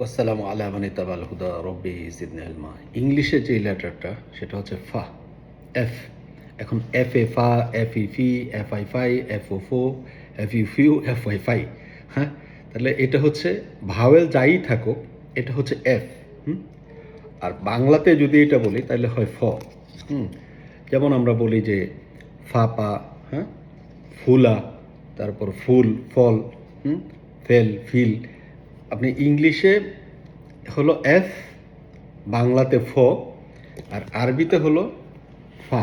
ওয়াসালামু আলা মানে তাবাল হুদা রব্বি জিদনে আলমা। ইংলিশে যে লেটারটা, সেটা হচ্ছে ফা, এফ। এখন এফ এ ফা, এফ ই ফি, এফ আই ফাই, এফ ও ফো, এফ ইউ ফিউ, এফ আই ফাই হ্যাঁ? তাহলে এটা হচ্ছে ভাওয়েল যাই থাকুক, এটা হচ্ছে এফ, হুম? আর বাংলাতে যদি এটা বলি, তাহলে হয় ফ, হুম? যেমন আমরা বলি যে ফা পা হ্যাঁ? ফুলা, তারপর ফুল, ফল, হুম? ফেল, ফিল আপনি ইংলিশে হলো এফ, বাংলাতে ফ, আর আরবিতে হলো ফা।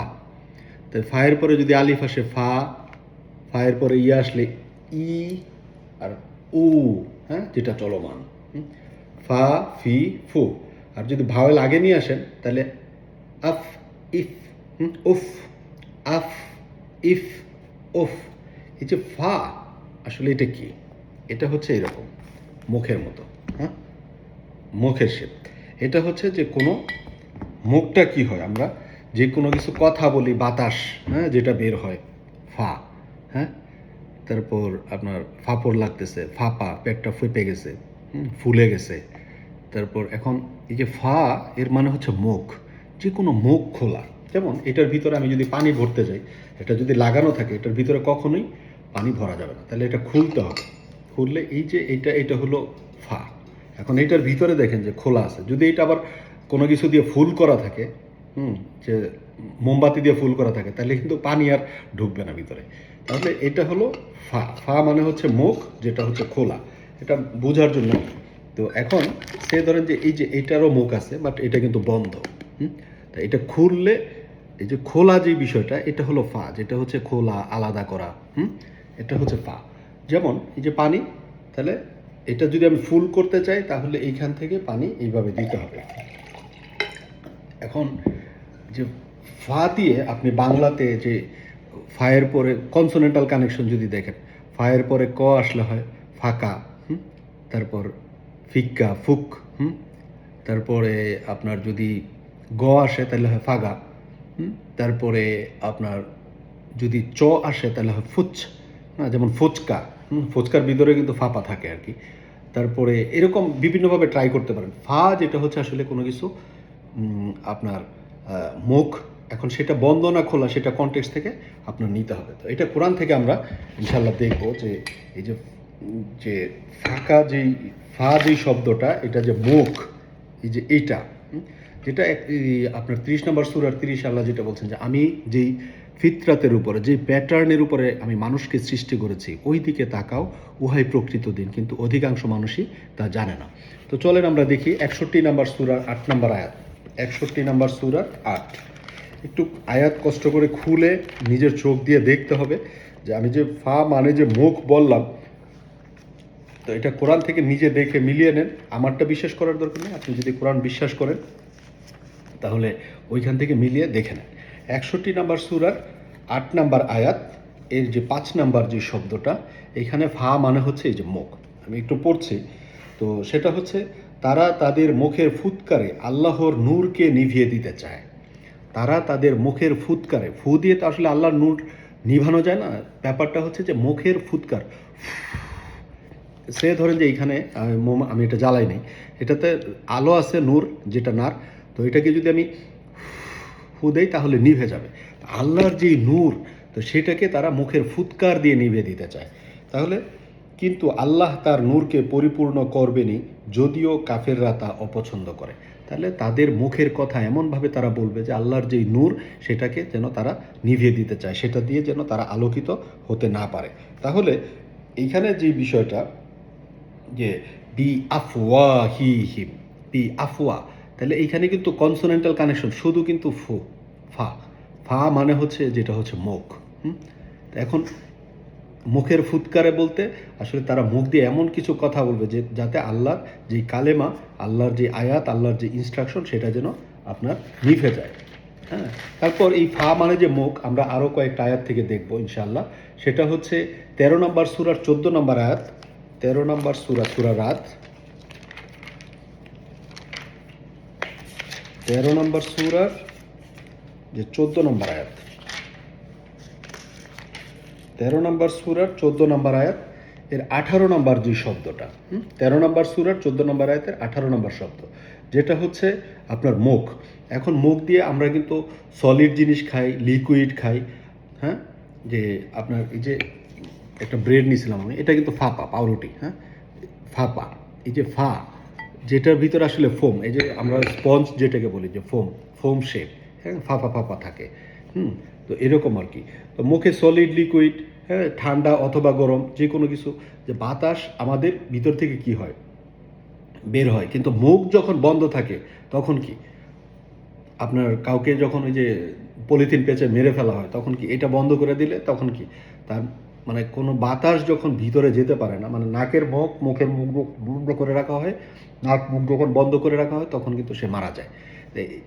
তো ফায়ের পরে যদি আলিফ আসে ফা, ফায়ের পরে ইয়ে আসলে ই আর উ হ্যাঁ যেটা চলমান। ফা, ফি, ফু। আর যদি ভাওয়েল আগে নিয়ে আসেন, তাহলে আফ, ইফ? উফ, আফ, ইফ, উফ। এই যে ফা, আসলে এটা কি? এটা হচ্ছে এরকম। মুখের মতো হ্যাঁ? মুখের শেপ এটা হচ্ছে যে কোনো মুখটা কি হয় আমরা যে কোনো কিছু কথা বলি, বাতাস হ্যাঁ যেটা বের হয়, ফা হ্যাঁ? তারপর আপনার ফাপড় লাগতেছে, ফাপা, পেটটা ফুপে গেছে ফুলে গেছে। তারপর এখন এই যে ফা, এর মানে হচ্ছে মুখ, যে কোনো মুখ খোলা। যেমন এটার ভিতরে আমি যদি পানি ভরতে যাই, এটা যদি লাগানো থাকে, এটার ভিতরে কখনোই পানি ভরা যাবে না। তাহলে এটা খুলতে হবে। খুললে এই যে এটা এটা হলো ফা। এখন এটার ভিতরে দেখেন যে খোলা আছে। যদি এটা আবার কোনো কিছু দিয়ে ফুল করা থাকে, হুম, যে মোমবাতি দিয়ে ফুল করা থাকে, তাহলে কিন্তু পানি আর ঢুকবে না ভিতরে। তাহলে এটা হলো ফা। ফা মানে হচ্ছে মুখ, যেটা হচ্ছে খোলা। এটা বোঝার জন্য। তো এখন সে ধরেন যে এই যে এটারও মুখ আছে, বাট এটা কিন্তু বন্ধ, হুম? তা এটা খুললে, এই যে খোলা যে বিষয়টা, এটা হলো ফা, যেটা হচ্ছে খোলা, আলাদা করা, হুম? এটা হচ্ছে ফা। যেমন, এই যে পানি, তাহলে এটা যদি আমি ফুল করতে চাই, তাহলে এইখান থেকে পানি এইভাবে দিতে হবে। এখন যে ফা দিয়ে আপনি বাংলাতে যে ফায়ের পরে কনসোনেন্টাল কানেকশন যদি দেখেন, ফায়ের পরে ক আসলে হয়, ফাঁকা, হুম? তারপর ফিক্কা, ফুক, হুম? তারপরে আপনার যদি গ আসে, তাহলে হয় ফাগা, হুম? তারপরে আপনার যদি চ আসে, তাহলে হয় ফুচ হ্যাঁ যেমন ফুচকা। ফুচকার ভিতরে কিন্তু ফাঁপা থাকে আর কি। তারপরে এরকম বিভিন্নভাবে ট্রাই করতে পারেন। ফা যেটা হচ্ছে আসলে কোনো কিছু আপনার মুখ, এখন সেটা বন্ধ না খোলা সেটা কনটেক্সট থেকে আপনার নিতে হবে। তো এটা কোরআন থেকে আমরা ইনশাল্লাহ দেখব যে এই যে যে ফাঁকা যেই, ফা যেই শব্দটা, এটা যে মুখ, এই যে এইটা যেটা আপনার তিরিশ নম্বর সুরার তিরিশ আল্লাহ যেটা বলছেন যে, আমি যেই ফিতরাতের উপরে যেই প্যাটার্নের উপরে আমি মানুষকে সৃষ্টি করেছি, ওই দিকে তাকাও, উহাই প্রকৃত দিন। কিন্তু অধিকাংশ মানুষই তা জানে না। তো চলেন আমরা দেখি একষট্টি নাম্বার সুরার আট নাম্বার আয়াত। একষট্টি নাম্বার সুরার আট। একটু আয়াত কষ্ট করে খুলে নিজের চোখ দিয়ে দেখতে হবে যে আমি যে ফা মানে যে মুখ বললাম, তো এটা কোরআন থেকে নিজে দেখে মিলিয়ে নেন। আমারটা বিশ্বাস করার দরকার নেই। আপনি যদি কোরআন বিশ্বাস করেন, তাহলে ওইখান থেকে মিলিয়ে দেখে নেন। একষট্টি নাম্বার সুরার আট নাম্বার আয়াত, এর যে পাঁচ নাম্বার যে শব্দটা, এখানে ফা মানে হচ্ছে এই যে মুখ। আমি একটু পড়ছি। তো সেটা হচ্ছে, তারা তাদের মুখের ফুৎকারে আল্লাহর নূরকে নিভিয়ে দিতে চায়। তারা তাদের মুখের ফুৎকারে, ফু দিয়ে তো আসলে আল্লাহর নূর নিভানো যায় না। ব্যাপারটা হচ্ছে যে মুখের ফুৎকার, সে ধরেন যে এইখানে আমি এটা জ্বালাই নাই এটাতে আলো আছে নূর, যেটা নার। তো এটাকে যদি আমি ফু দেই তাহলে নিভে যাবে। আল্লাহর যেই নূর, তো সেটাকে তারা মুখের ফুৎকার দিয়ে নিভে দিতে চায়। তাহলে কিন্তু আল্লাহ তার নূরকে পরিপূর্ণ করবেনই, যদিও কাফেররা তা অপছন্দ করে। তাহলে তাদের মুখের কথা এমনভাবে তারা বলবে যে, আল্লাহর যেই নূর, সেটাকে যেন তারা নিভিয়ে দিতে চায়। সেটা দিয়ে যেন তারা আলোকিত হতে না পারে। তাহলে এইখানে যে বিষয়টা, যে বি আফওয়া হি হিম বি আফওয়া, তাহলে এইখানে কিন্তু কনসোনেন্টাল কানেকশন শুধু কিন্তু ফু। ফা। ফা মানে হচ্ছে যেটা হচ্ছে মুখ, হুম? এখন মুখের ফুৎকারে বলতে আসলে তারা মুখ দিয়ে এমন কিছু কথা বলবে যে, যাতে আল্লাহর যেই কালেমা, আল্লাহর যে আয়াত, আল্লাহর যে ইনস্ট্রাকশন সেটা যেন আপনার নিভে যায় হ্যাঁ? তারপর এই ফা মানে যে মুখ, আমরা আরও কয়েকটা আয়াত থেকে দেখব ইনশাল্লাহ সেটা হচ্ছে তেরো নম্বর সুরার চোদ্দ নম্বর আয়াত। তেরো নম্বর সুরা সুরা রাত। তেরো নম্বর সুরার যে চোদ্দ নম্বর আয়াত। তেরো নম্বর সুরার চোদ্দ নম্বর আয়াত, এর আঠারো নম্বর যে শব্দটা? তেরো নম্বর সুরার চোদ্দ নম্বর আয়াতের আঠারো নম্বর শব্দ, যেটা হচ্ছে আপনার মুখ। এখন মুখ দিয়ে আমরা কিন্তু সলিড জিনিস খাই লিকুইড খাই হ্যাঁ? যে আপনার এই যে একটা ব্রেড নিয়েছিলাম আমি, এটা কিন্তু ফাপা, পাউরুটি হ্যাঁ? ফাপা, এই যে ফা, যেটার ভিতরে আসলে ফোম, এই যে আমরা স্পঞ্জ যেটাকে বলি, যে ফোম ফোম শেপ হ্যাঁ ফাপা ফাপা থাকে। হুম, তো এরকম আর কি। তো মুখে সলিড লিকুইড হ্যাঁ ঠান্ডা অথবা গরম যে কোনো কিছু, যে বাতাস আমাদের ভিতর থেকে কি হয়? বের হয়। কিন্তু মুখ যখন বন্ধ থাকে, তখন কি? আপনার কাউকে যখন ওই যে পলিথিন পেঁচে মেরে ফেলা হয়, তখন কি এটা বন্ধ করে দিলে? তখন কি? তার মানে কোনো বাতাস যখন ভিতরে যেতে পারে না মানে নাকের মুখ, মুখের মুখ বন্ধ করে রাখা হয় নাক মুখ যখন বন্ধ করে রাখা হয়, তখন কিন্তু সে মারা যায়।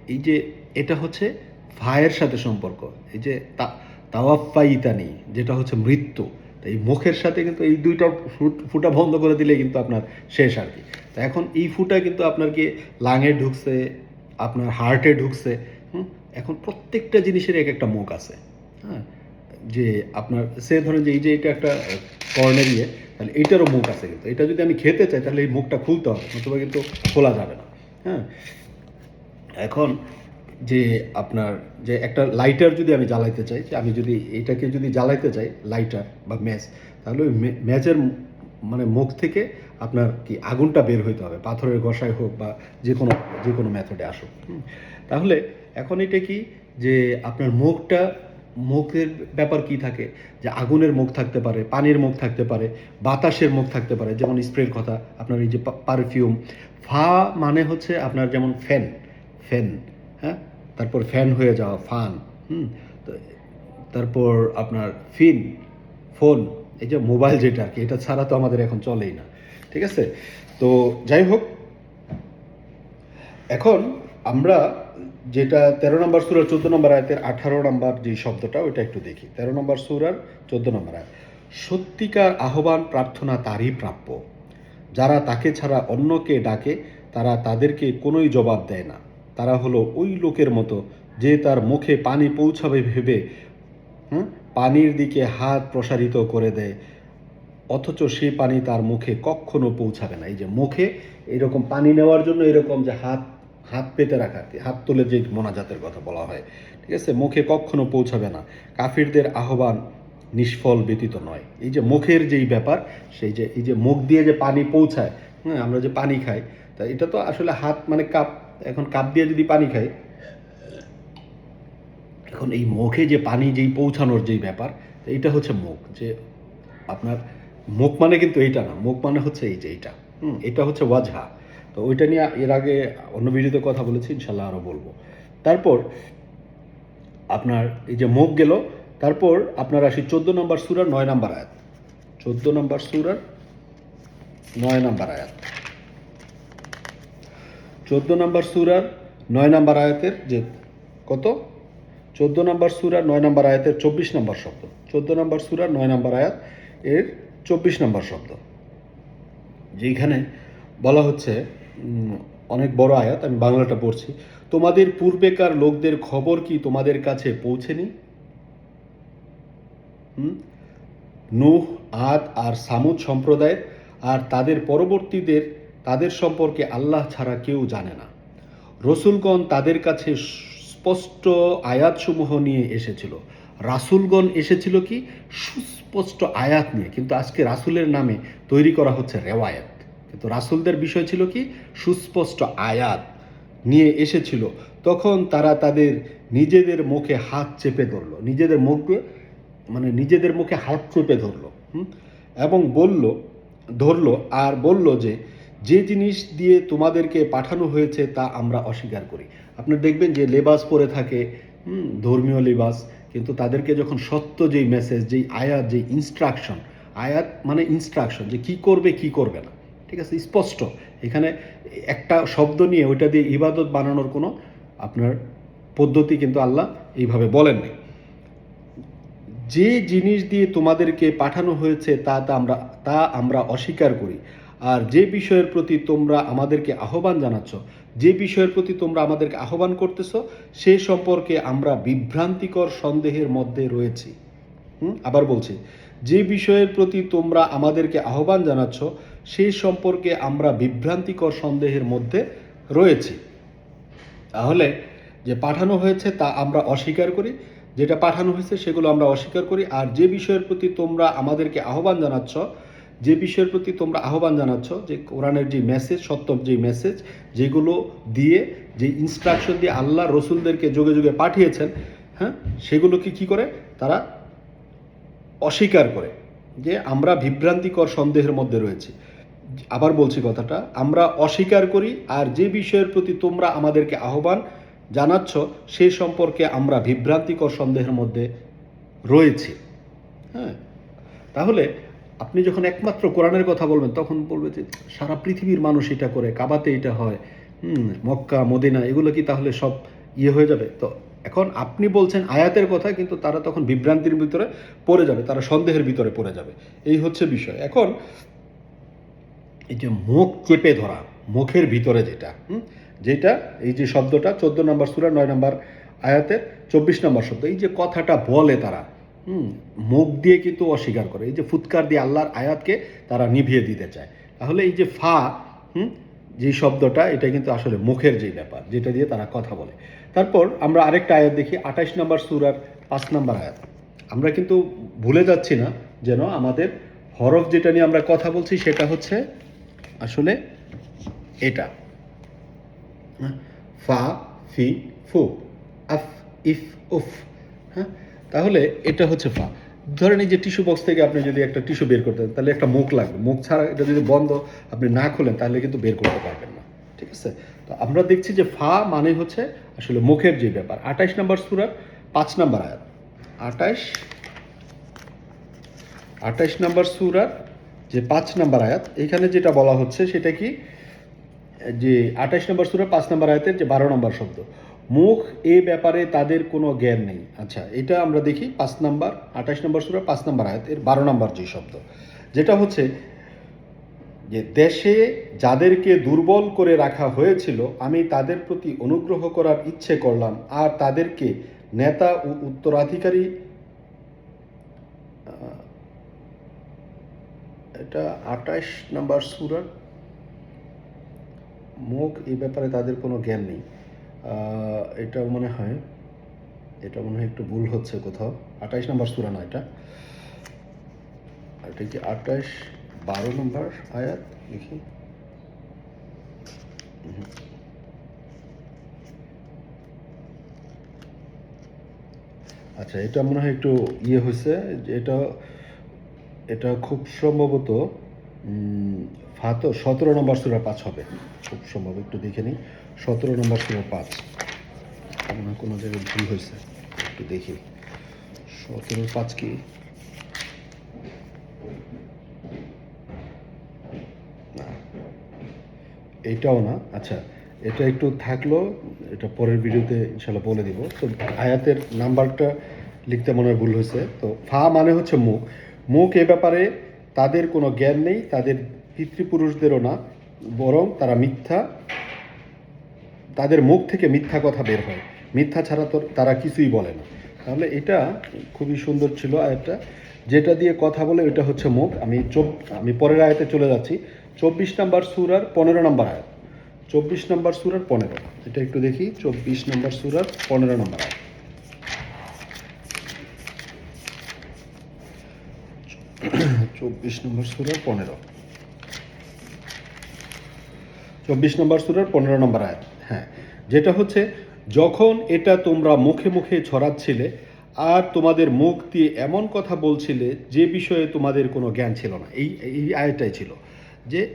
এই যে এটা হচ্ছে ফায়ের সাথে সম্পর্ক। এই যে তা, তাওয়াফাইতানি, যেটা হচ্ছে মৃত্যু। এই মুখের সাথে কিন্তু এই দুইটা ফুটা বন্ধ করে দিলে কিন্তু আপনার শেষ আর কি। তো এখন এই ফুটা কিন্তু আপনার কি লাঙে ঢুকছে, আপনার হার্টে ঢুকছে, হুম? এখন প্রত্যেকটা জিনিসের এক একটা মুখ আছে হ্যাঁ? যে আপনার, সে ধরেন যে এই যে এটা একটা কর্নার ইয়ে তাহলে এইটারও মুখ আছে কিন্তু। এটা যদি আমি খেতে চাই, তাহলে এই মুখটা খুলতে হবে, নতুবা কিন্তু খোলা যাবে না। হ্যাঁ? এখন যে আপনার যে একটা লাইটার যদি আমি জ্বালাইতে চাই, যে আমি যদি এটাকে যদি জ্বালাইতে চাই লাইটার বা ম্যাচ তাহলে ওই ম্যাচের মানে মুখ থেকে আপনার কি আগুনটা বের হইতে হবে, পাথরের গসায় হোক বা যে কোনো যে কোনো মেথডে আসুক। তাহলে এখন এটা কি যে আপনার মুখটা মুখের ব্যাপার কি থাকে? যে আগুনের মুখ থাকতে পারে, পানির মুখ থাকতে পারে, বাতাসের মুখ থাকতে পারে, যেমন স্প্রের কথা, আপনার এই যে পারফিউম। ফা মানে হচ্ছে আপনার যেমন ফ্যান ফ্যান হ্যাঁ? তারপর ফ্যান হয়ে যাওয়া ফান হুম? তারপর আপনার ফিন, ফোন, এই যে মোবাইল যেটা আর কি, এটা ছাড়া তো আমাদের এখন চলেই না, ঠিক আছে? তো যাই হোক, এখন আমরা যেটা তেরো নম্বর সুরার চোদ্দ নম্বর আয়াতের আঠারো নম্বর যে শব্দটা ওইটা একটু দেখি। তেরো নম্বর সুরার চোদ্দ নম্বর আয়াত। সত্যিকার আহ্বান প্রার্থনা তারই প্রাপ্য। যারা তাকে ছাড়া অন্যকে ডাকে তারা তাদেরকে কোনোই জবাব দেয় না। তারা হলো ওই লোকের মতো যে তার মুখে পানি পৌঁছাবে ভেবে হুম, পানির দিকে হাত প্রসারিত করে দেয়। অথচ সে পানি তার মুখে কখনো পৌঁছাবে না। এই যে মুখে এরকম পানি নেওয়ার জন্য এরকম যে হাত হাত পেতে রাখা হাত তুলে যে মোনাজাতের কথা বলা হয়, ঠিক আছে? মুখে কখনো পৌঁছাবে না। কাফিরদের আহ্বান নিষ্ফল ব্যতীত নয়। এই যে মুখের যেই ব্যাপার, সেই যে, এই যে মুখ দিয়ে যে পানি পৌঁছায় হ্যাঁ আমরা যে পানি খাই, তা এটা তো আসলে হাত মানে কাপ, এখন কাপ দিয়ে যদি পানি খাই, এখন এই মুখে যে পানি যেই পৌঁছানোর যেই ব্যাপার এইটা হচ্ছে মুখ। যে আপনার, মুখ মানে কিন্তু এইটা না, মুখ মানে হচ্ছে এই যে এইটা। হুম, এটা হচ্ছে ওয়াজহা। তো ওইটা নিয়ে এর আগে অন্য ভিডিওতে কথা বলেছি, ইনশাল্লাহ আরও বলব। তারপর আপনার এই যে মুখ গেল, তারপর আপনার আসি চোদ্দ নম্বর সুরার নয় নম্বর আয়াত। চোদ্দ নম্বর সুরার নয় নম্বর আয়াত। চোদ্দ নম্বর সুরার নয় নম্বর আয়াতের যে কত? চোদ্দ নম্বর সুরার নয় নম্বর আয়াতের চব্বিশ নম্বর শব্দ। চোদ্দ নম্বর সুরার নয় নম্বর আয়াত এর চব্বিশ নম্বর শব্দ। যেইখানে বলা হচ্ছে অনেক বড় আয়াত, আমি বাংলাটা পড়ছি। তোমাদের পূর্বেকার লোকদের খবর কি তোমাদের কাছে পৌঁছেনি? নূহ, আদ আর সামুদ সম্প্রদায়ের আর তাদের পরবর্তীদের, তাদের সম্পর্কে আল্লাহ ছাড়া কেউ জানে না। রসুলগণ তাদের কাছে স্পষ্ট আয়াতসমূহ নিয়ে এসেছিল। রাসুলগণ এসেছিল কি? সুস্পষ্ট আয়াত নিয়ে। কিন্তু আজকে রাসুলের নামে তৈরি করা হচ্ছে রেওয়ায়াত। কিন্তু রাসুলদের বিষয় ছিল কি? সুস্পষ্ট আয়াত নিয়ে এসেছিল। তখন তারা তাদের নিজেদের মুখে হাত চেপে ধরলো। নিজেদের মুখে মানে নিজেদের মুখে হাত চেপে ধরলো এবং বলল, ধরলো আর বলল যে যে জিনিস দিয়ে তোমাদেরকে পাঠানো হয়েছে তা আমরা অস্বীকার করি। আপনি দেখবেন যে লেবাস পরে থাকে ধর্মীয় লেবাস, কিন্তু তাদেরকে যখন সত্য যেই মেসেজ যেই আয়াত, যেই ইনস্ট্রাকশন আয়াত মানে ইনস্ট্রাকশন যে কি করবে কি করবে না। ঠিক আছে, স্পষ্ট। এখানে একটা শব্দ নিয়ে ওইটা দিয়ে ইবাদত বানানোর কোনো আপনার পদ্ধতি কিন্তু আল্লাহ এইভাবে বলেননি যে জিনিস দিয়ে তোমাদেরকে পাঠানো হয়েছে তা তা আমরা তা আমরা অস্বীকার করি। আর যে বিষয়ের প্রতি তোমরা আমাদেরকে আহ্বান জানাচ্ছ, যে বিষয়ের প্রতি তোমরা আমাদেরকে আহ্বান করতেছ, সে সম্পর্কে আমরা বিভ্রান্তিকর সন্দেহের মধ্যে রয়েছি। হুম, আবার বলছি যে বিষয়ের প্রতি তোমরা আমাদেরকে আহ্বান জানাচ্ছ সেই সম্পর্কে আমরা বিভ্রান্তিকর সন্দেহের মধ্যে রয়েছি। তাহলে যে পাঠানো হয়েছে তা আমরা অস্বীকার করি, যেটা পাঠানো হয়েছে সেগুলো আমরা অস্বীকার করি, আর যে বিষয়ের প্রতি তোমরা আমাদেরকে আহ্বান জানাচ্ছ, যে বিষয়ের প্রতি তোমরা আহ্বান জানাচ্ছ, যে কোরআনের যে মেসেজ সত্য যে মেসেজ যেগুলো দিয়ে, যে ইনস্ট্রাকশন দিয়ে আল্লাহ রসুলদেরকে যোগে যোগে পাঠিয়েছেন হ্যাঁ সেগুলোকে কি করে? তারা অস্বীকার করে যে আমরা বিভ্রান্তিকর সন্দেহের মধ্যে রয়েছি। আবার বলছি কথাটা, আমরা অস্বীকার করি আর যে বিষয়ের প্রতি তোমরা আমাদেরকে আহ্বান জানাচ্ছ, সে সম্পর্কে আমরা বিভ্রান্তিকর সন্দেহের মধ্যে রয়েছি। হ্যাঁ? তাহলে আপনি যখন একমাত্র কোরআনের কথা বলবেন, তখন বলবে যে সারা পৃথিবীর মানুষ এটা করে, কাবাতে এটা হয় মক্কা, মদিনা, এগুলো কি তাহলে সব ইয়ে হয়ে যাবে? তো এখন আপনি বলছেন আয়াতের কথা, কিন্তু তারা তখন বিভ্রান্তির ভিতরে পড়ে যাবে, তারা সন্দেহের ভিতরে পড়ে যাবে। এই হচ্ছে বিষয়। এখন এই যে মুখ চেপে ধরা, মুখের ভিতরে যেটা যেটা, এই যে শব্দটা, চোদ্দ নম্বর সুরা, নয় নম্বর আয়াতের চব্বিশ নম্বর শব্দ, এই যে কথাটা বলে তারা, হুম? মুখ দিয়ে কিন্তু অস্বীকার করে, এই যে ফুৎকার দিয়ে আল্লাহর আয়াতকে তারা নিভিয়ে দিতে চায়। তাহলে এই যে ফা, হুম? যে শব্দটা, এটা কিন্তু আসলে মুখের যে ব্যাপার, যেটা দিয়ে তারা কথা বলে। তারপর আমরা আরেকটা আয়াত দেখি আঠাইশ নম্বর সুরার পাঁচ নম্বর আয়াত। আমরা কিন্তু ভুলে যাচ্ছি না যেন আমাদের হরফ যেটা নিয়ে আমরা কথা বলছি সেটা হচ্ছে আসলে এটা। হ্যাঁ? ফা, ফি, ফু, আফ, ইফ, উফ। হ্যাঁ তাহলে এটা হচ্ছে ফা। ধরেন এই যে টিস্যু বক্স থেকে আপনি যদি একটা টিস্যু বের করতে তাহলে একটা মুখ লাগবে। মুখ ছাড়া এটা যদি বন্ধ আপনি না খোলেন, তাহলে কিন্তু বের করতে পারবেন না। ঠিক আছে? তো আমরা দেখছি যে ফা মানে হচ্ছে আসলে মুখের যে ব্যাপার। আঠাইশ নম্বর সুরার পাঁচ নম্বর আয়াত। আঠাইশ আঠাইশ নম্বর সুরার যে পাঁচ নম্বর আয়াত, এখানে যেটা বলা হচ্ছে সেটা কি? যে আঠাইশ নম্বর সুরার পাঁচ নম্বর আয়াতের যে বারো নম্বর শব্দ। মুখ এ ব্যাপারে তাদের কোনো জ্ঞান নেই। আচ্ছা এটা আমরা দেখি পাঁচ নাম্বার, আঠাশ নম্বর সুরা পাঁচ নম্বর আয়াতের বারো নম্বর যে শব্দ। যেটা হচ্ছে যে দেশে যাদেরকে দুর্বল করে রাখা হয়েছিল, আমি তাদের প্রতি অনুগ্রহ করার ইচ্ছে করলাম। আর তাদেরকে নেতা ও উত্তরাধিকারী এটা আঠাশ নাম্বার সুরার? মুখ, এই ব্যাপারে তাদের কোনো জ্ঞান নেই। এটা মনে হয় এটা মনে হয় একটু ভুল হচ্ছে কোথাও। আঠাইশ নাম্বার সুরা না এটা? এটা কি আঠাইশ? বারো নম্বর আয়াত, দেখি। আচ্ছা এটা মনে হয় একটু ইয়ে হয়েছে এটা এটা খুব সম্ভবত ফাতো, সতেরো নম্বর সুরা পাঁচ হবে। খুব সম্ভব, একটু দেখে নিই। সতেরো নম্বর সুরা পাঁচ। মনে হয় কোনো জায়গায় ভুল হয়েছে, একটু দেখি। সতেরো পাঁচ কি? এইটাও না। আচ্ছা এটা একটু থাকল, এটা পরের ভিডিওতে ইনশাল্লাহ বলে দিব। তো আয়াতের নাম্বারটা লিখতে মনে হয় ভুল হয়েছে। তো ফা মানে হচ্ছে মুখ মুখ এ ব্যাপারে তাদের কোনো জ্ঞান নেই, তাদের পিতৃপুরুষদেরও না, বরং তারা মিথ্যা, তাদের মুখ থেকে মিথ্যা কথা বের হয়। মিথ্যা ছাড়া তো তারা কিছুই বলে না। তাহলে এটা খুবই সুন্দর ছিল আয়াতটা। যেটা দিয়ে কথা বলে এটা হচ্ছে মুখ। আমি চোখ আমি পরের আয়াতে চলে যাচ্ছি। চব্বিশ নাম্বার সুরার পনেরো নম্বর আয়াত। চব্বিশ নম্বর সুরার পনেরো। এটা একটু দেখি, চব্বিশ নম্বর সুরার পনেরো নম্বর আয়াত। চব্বিশ নম্বর সুরার পনেরো। চব্বিশ নম্বর সুরার পনেরো নম্বর হ্যাঁ যেটা হচ্ছে, যখন এটা তোমরা মুখে মুখে ছড়াচ্ছিলে আর তোমাদের মুখ দিয়ে এমন কথা বলছিলে, যে বিষয়ে তোমাদের কোনো জ্ঞান ছিল না। এই এই আয়টাই ছিল। যে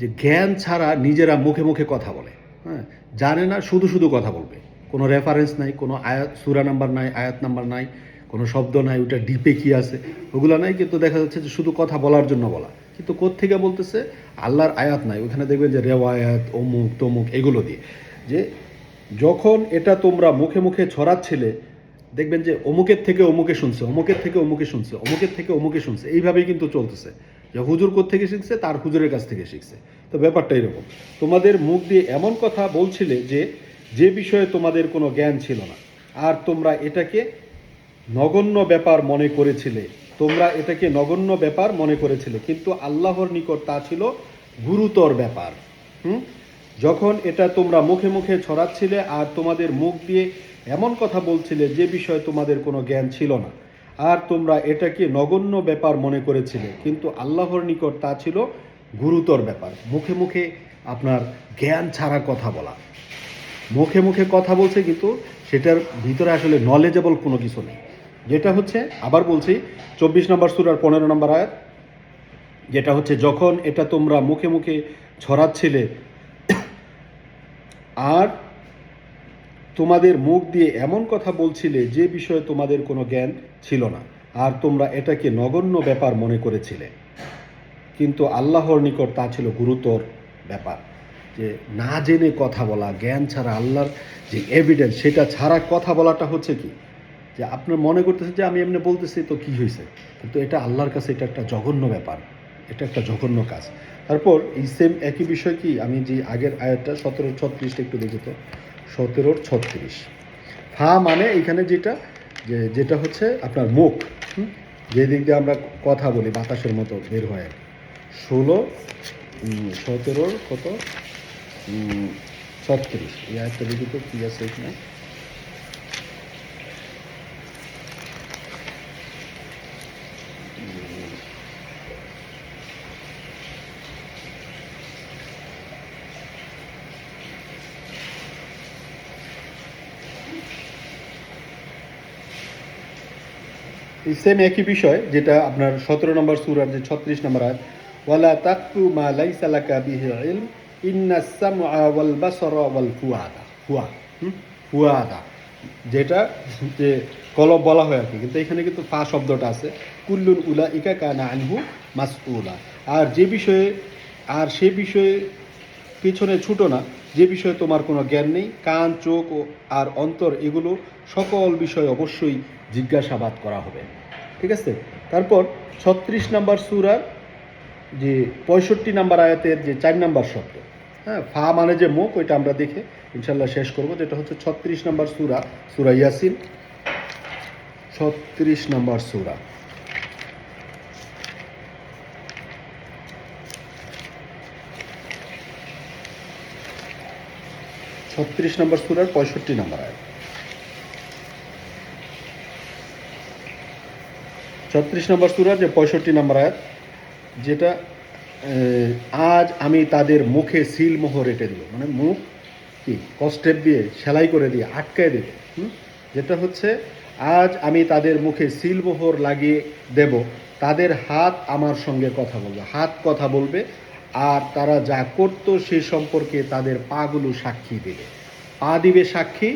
যে জ্ঞান ছাড়া নিজেরা মুখে মুখে কথা বলে। হ্যাঁ জানে না, শুধু শুধু কথা বলবে। কোনো রেফারেন্স নাই, কোনো আয়াত, সুরা নাম্বার নাই, আয়াত নাম্বার নাই, কোনো শব্দ নাই ওটা ডিপে কি আছে? ওগুলো নাই, কিন্তু দেখা যাচ্ছে যে শুধু কথা বলার জন্য বলা। কিন্তু কোত্থেকে বলতেছে? আল্লাহর আয়াত নাই। ওখানে দেখবেন যে রেওয়ায়াত, অমুক, তমুক, এগুলো দিয়ে। যে যখন এটা তোমরা মুখে মুখে ছড়াচ্ছিলে, দেখবেন যে অমুকের থেকে অমুকে শুনছে, অমুকের থেকে অমুকে শুনছে, অমুকের থেকে অমুকে শুনছে। এইভাবেই কিন্তু চলতেছে। যে হুজুর থেকে শিখছে, তার হুজুরের কাছ থেকে শিখছে। তো ব্যাপারটা এরকম। তোমাদের মুখ দিয়ে এমন কথা বলছিলে যে যে বিষয়ে তোমাদের কোনো জ্ঞান ছিল না। আর তোমরা এটাকে নগণ্য ব্যাপার মনে করেছিলে। তোমরা এটাকে নগণ্য ব্যাপার মনে করেছিলে। কিন্তু আল্লাহর নিকট তা ছিল গুরুতর ব্যাপার। হুম? যখন এটা তোমরা মুখে মুখে ছড়াচ্ছিলে আর তোমাদের মুখ দিয়ে এমন কথা বলছিলে যে বিষয়ে তোমাদের কোনো জ্ঞান ছিল না। আর তোমরা এটাকে নগণ্য ব্যাপার মনে করেছিলে। কিন্তু আল্লাহর নিকট তা ছিল গুরুতর ব্যাপার। মুখে মুখে আপনার জ্ঞান ছাড়া কথা বলা। মুখে মুখে কথা বলছে কিন্তু সেটার ভিতরে আসলে নলেজেবল কোনো কিছু নেই। যেটা হচ্ছে, আবার বলছি, চব্বিশ নম্বর সুরার পনেরো নম্বর আয়াত, যেটা হচ্ছে, যখন এটা তোমরা মুখে মুখে ছড়াচ্ছিলে, আর তোমাদের মুখ দিয়ে এমন কথা বলছিলে যে বিষয়ে তোমাদের কোনো জ্ঞান ছিল না, আর তোমরা এটাকে নগণ্য ব্যাপার মনে করেছিলে। কিন্তু আল্লাহর নিকট তা ছিল গুরুতর ব্যাপার, যে না জেনে কথা বলা, জ্ঞান ছাড়া আল্লাহর যে এভিডেন্স সেটা ছাড়া কথা বলাটা হচ্ছে কি? যে আপনার মনে করতেছে যে আমি এমনি বলতেছি, তো কি হয়েছে কিন্তু এটা আল্লাহর কাছে এটা একটা জঘন্য ব্যাপার, এটা একটা জঘন্য কাজ। তারপর এই সেম একই বিষয় কি? আমি যে আগের আয়াতটা সতেরো ছত্রিশটা একটু দেখি তো। সতেরোর ছত্রিশ। ফা মানে এখানে যেটা, যে যেটা হচ্ছে আপনার মুখ? যে দিক দিয়ে আমরা কথা বলি, বাতাসের মতো বের হয় ষোলো সতেরোর কত? ছত্রিশ। এই একটা দেখি তো কী আছে এখানে? সেম একই বিষয়, যেটা আপনার সতেরো নম্বর সুরার যে ছত্রিশ নম্বর আয়াত, ওয়ালা তাকফু মা লাইসা বিহি ইলম, ইন্না সামআ ওয়াল বাসারা ওয়াল ফুআদা ফুয়া? ফুআদা যেটা যে কলব বলা হয় আর কি। কিন্তু এখানে কিন্তু ফা শব্দটা আছে। কুল্লুন উলা ইকা কানা আনহু মাসউলা। আর যে বিষয়ে, আর সে বিষয়ে পিছনে ছুটো না, যে বিষয়ে তোমার কোনো জ্ঞান নেই, কান, চোখ ও আর অন্তর, এগুলো সকল বিষয়ে অবশ্যই জিজ্ঞাসাবাদ করা হবে। ঠিক আছে? তারপর ছত্রিশ নাম্বার সুরার যে পঁয়ষট্টি নাম্বার আয়াতের যে চার নাম্বার শব্দ। হ্যাঁ ফা মানে যে মুখ, ওইটা আমরা দেখে ইনশাল্লাহ শেষ করব, যেটা হচ্ছে ছত্রিশ নাম্বার সুরা সুরা ইয়াসিন। ছত্রিশ নাম্বার সুরা। ছত্রিশ নম্বর সুরার পঁয়ষট্টি নম্বর আয়াত। ছত্রিশ নম্বর সুরার যে পঁয়ষট্টি নম্বর আয়াত, যেটা আজ আমি তাদের মুখে সিল মোহর এঁটে দিব। মানে মুখ কি? কষ্টেপ দিয়ে, সেলাই করে দিয়ে, আটকায় দেবে? যেটা হচ্ছে, আজ আমি তাদের মুখে সিল মোহর লাগিয়ে দেব। তাদের হাত আমার সঙ্গে কথা বলবে। হাত কথা বলবে, আর তারা যা করতো সে সম্পর্কে তাদের পাগুলো সাক্ষী দেবে। পা দিবে সাক্ষী,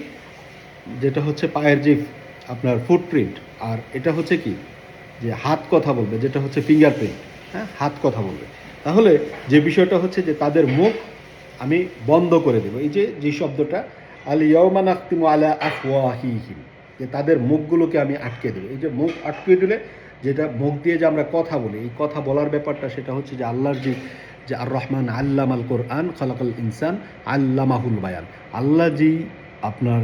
যেটা হচ্ছে পায়ের যে আপনার ফুটপ্রিন্ট আর এটা হচ্ছে কি? যে হাত কথা বলবে, যেটা হচ্ছে ফিঙ্গারপ্রিন্ট হ্যাঁ? হাত কথা বলবে। তাহলে যে বিষয়টা হচ্ছে যে তাদের মুখ আমি বন্ধ করে দেবো। এই যে যে শব্দটা আল ইয়মান আখতিমু আলা আফওয়াহিহিম, যে তাদের মুখগুলোকে আমি আটকে দেবো। এই যে মুখ আটকে দিলে, যেটা মুখ দিয়ে যে আমরা কথা বলি, এই কথা বলার ব্যাপারটা সেটা হচ্ছে যে আল্লাহর যে যে আর রহমান আল্লাম আল কোরআন, খালাকাল ইনসান, আল্লামাহুল বায়ান। আল্লাহ যেই আপনার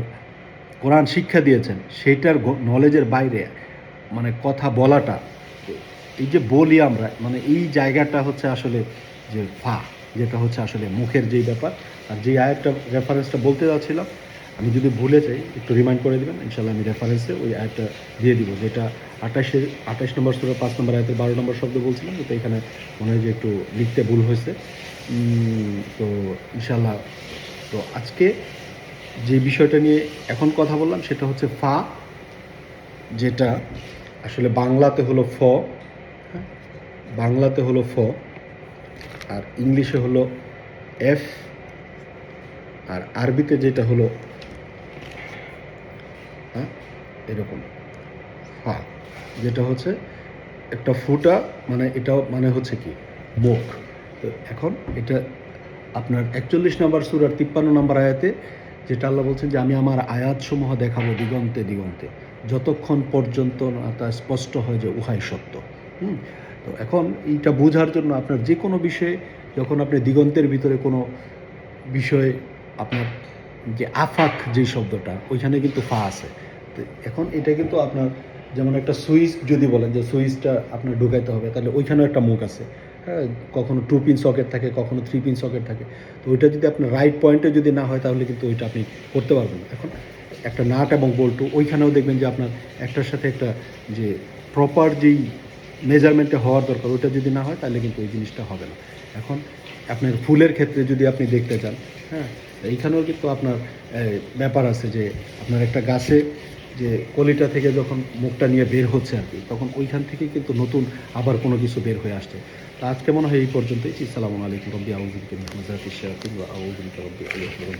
কোরআন শিক্ষা দিয়েছেন, সেটার নলেজের বাইরে। মানে কথা বলাটা, এই যে বলি আমরা মানে এই জায়গাটা হচ্ছে আসলে যে ফা, যেটা হচ্ছে আসলে মুখের যেই ব্যাপার। আর যে আয়াতটা রেফারেন্সটা বলতে যাচ্ছিলাম, আমি যদি ভুলে যাই, একটু রিমাইন্ড করে দেবেন ইনশাল্লাহ আমি রেফারেন্সে ওই আয়াতটা দিয়ে দিব, যেটা আঠাশের আঠাশ নম্বর সুরে, পাঁচ নম্বর আয়াতের বারো নম্বর শব্দ বলছিলাম, তো এখানে মনে হয় যে একটু লিখতে ভুল হয়েছে। তো ইনশাল্লাহ তো আজকে যে বিষয়টা নিয়ে এখন কথা বললাম, সেটা হচ্ছে ফা, যেটা আসলে বাংলাতে হলো ফ হ্যাঁ? বাংলাতে হলো ফ, আর ইংলিশে হলো এফ, আর আরবিতে যেটা হলো হ্যাঁ? এরকম। ফা, যেটা হচ্ছে একটা ফুটা মানে এটা মানে হচ্ছে কি মুখ তো এখন এটা আপনার একচল্লিশ নম্বর সুরার তিপ্পান্ন নম্বর আয়াতে যেটা আল্লাহ বলছেন যে আমি আমার আয়াতসমূহ দেখাবো দিগন্তে দিগন্তে। যতক্ষণ পর্যন্ত তা স্পষ্ট হয় যে উহাই সত্য। হুম? তো এখন এইটা বোঝার জন্য আপনার যে কোনো বিষয়ে যখন আপনি দিগন্তের ভিতরে কোনো বিষয়ে আপনার যে আফাক যে শব্দটা, ওইখানে কিন্তু ফা আছে। তো এখন এটা কিন্তু আপনার যেমন একটা সুইচ যদি বলেন যে সুইচটা আপনার ঢুকাইতে হবে, তাহলে ওইখানেও একটা মুখ আছে। কখনো টু পিন সকেট থাকে, কখনো থ্রি পিন সকেট থাকে। তো ওইটা যদি আপনার রাইট পয়েন্টে যদি না হয়, তাহলে কিন্তু ওইটা আপনি করতে পারবেন এখন একটা নাট এবং বল্টু ওইখানেও দেখবেন যে আপনার একটার সাথে একটা যে প্রপার যেই মেজারমেন্টে হওয়ার দরকার, ওইটা যদি না হয়, তাহলে কিন্তু ওই জিনিসটা হবে না। এখন আপনার ফুলের ক্ষেত্রে যদি আপনি দেখতে চান হ্যাঁ এইখানেও কিন্তু আপনার ব্যাপার আছে যে আপনার একটা গাছে যে কলিটা থেকে যখন মুখটা নিয়ে বের হচ্ছে আর কি, তখন ওইখান থেকেই কিন্তু নতুন আবার কোনো কিছু বের হয়ে আসছে। আজকে মনে হয় এই পর্যন্তই। সালামু আলাইকুম রব্বি, আউযু বিকা হামাযাতিশ শায়াতিন ওয়া আউযু রব্বি ইয়াহদুরুন